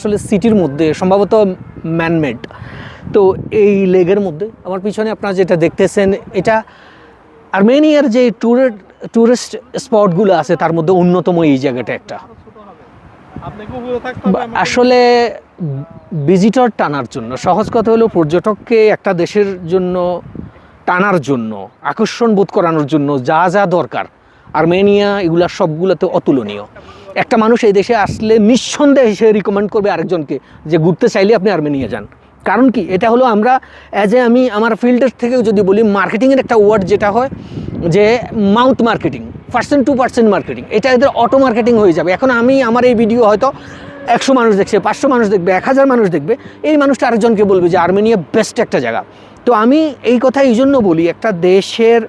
আসলে সিটির মধ্যে, সম্ভবত ম্যানমেড। তো এই লেগের মধ্যে আমার পিছনে আপনারা যেটা দেখতেছেন, এটা আর্মেনিয়ার যে ট্যুরের ট্যুরিস্ট স্পটগুলো আছে, তার মধ্যে অন্যতম এই জায়গাটা একটা। আসলে ভিজিটর টানার জন্য, সহজ কথা হলো পর্যটককে একটা দেশের জন্য টানার জন্য, আকর্ষণ বোধ করানোর জন্য যা যা দরকার আর্মেনিয়া, এগুলা সবগুলোতে অতুলনীয়। একটা মানুষ এই দেশে আসলে নিঃসন্দেহে সে রিকমেন্ড করবে আরেকজনকে যে ঘুরতে চাইলে আপনি আর্মেনিয়া যান। কারণ কি? এটা হলো আমরা অ্যাজ এ আমি আমার ফিল্ডের থেকেও যদি বলি মার্কেটিংয়ের একটা ওয়ার্ড যেটা হয়, যে mouth marketing percent to percent marketing এটা এদের অটো মার্কেটিং হয়ে যাবে। এখন আমি আমার এই ভিডিও হয়তো একশো মানুষ দেখছে, পাঁচশো মানুষ দেখবে, এক হাজার মানুষ দেখবে, এই মানুষটা আরেকজনকে বলবে যে আর্মেনিয়া বেস্ট একটা জায়গা। তো আমি এই কথা এই জন্য বলি, একটা দেশের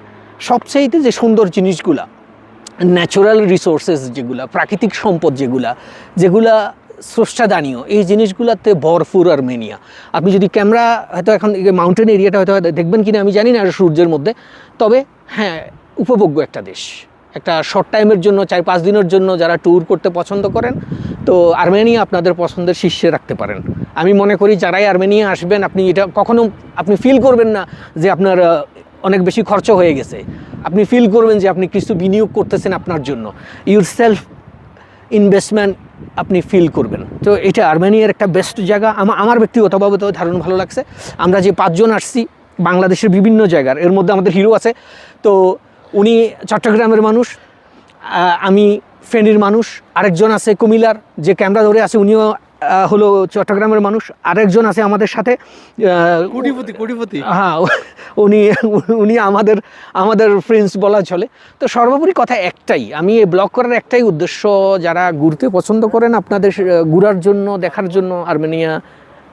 সবচেয়েতে যে সুন্দর জিনিসগুলা ন্যাচারাল রিসোর্সেস যেগুলা, প্রাকৃতিক সম্পদ যেগুলা যেগুলা স্রষ্টাদানীয় এই জিনিসগুলাতে ভরপুর আর্মেনিয়া। আপনি যদি ক্যামেরা, হয়তো এখন মাউন্টেন এরিয়াটা হয়তো দেখবেন কিনা, আমি জানি না আর সূর্যের মধ্যে। তবে হ্যাঁ উপভোগ্য একটা দেশ। একটা শর্ট টাইমের জন্য, চার পাঁচ দিনের জন্য যারা ট্যুর করতে পছন্দ করেন, তো আর্মেনিয়া আপনাদের পছন্দের শীর্ষে রাখতে পারেন। আমি মনে করি, যারাই আর্মেনিয়া আসবেন, আপনি এটা কখনো, আপনি ফিল করবেন না যে আপনার অনেক বেশি খরচ হয়ে গেছে। আপনি ফিল করবেন যে আপনি কিছু বিনিয়োগ করতেছেন আপনার জন্য। ইউর সেলফ ইনভেস্টমেন্ট আপনি ফিল করবেন। তো এটা আর্মেনিয়ার একটা বেস্ট জায়গা। আমার ব্যক্তিগতভাবে তো ধারণ ভালো লাগছে। আমরা যে পাঁচজন আসছি, বাংলাদেশের বিভিন্ন জায়গার, এর মধ্যে আমাদের হিরো আছে। তো উনি চট্টগ্রামের মানুষ আমি ফেনীর মানুষ। আরেকজন আছে কুমিল্লার, যে ক্যামেরা ধরে আছে, উনিও হলো চট্টগ্রামের মানুষ আরেকজন আছে আমাদের সাথে কোটিপতি কোটিপতি। হ্যাঁ উনি উনি আমাদের আমাদের ফ্রেন্ডস বলা চলে। তো সর্বোপরি কথা একটাই আমি এই ব্লগ করার একটাই উদ্দেশ্য যারা ঘুরতে পছন্দ করেন আপনাদের ঘুরার জন্য দেখার জন্য Armenia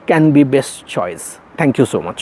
can be best choice thank you so much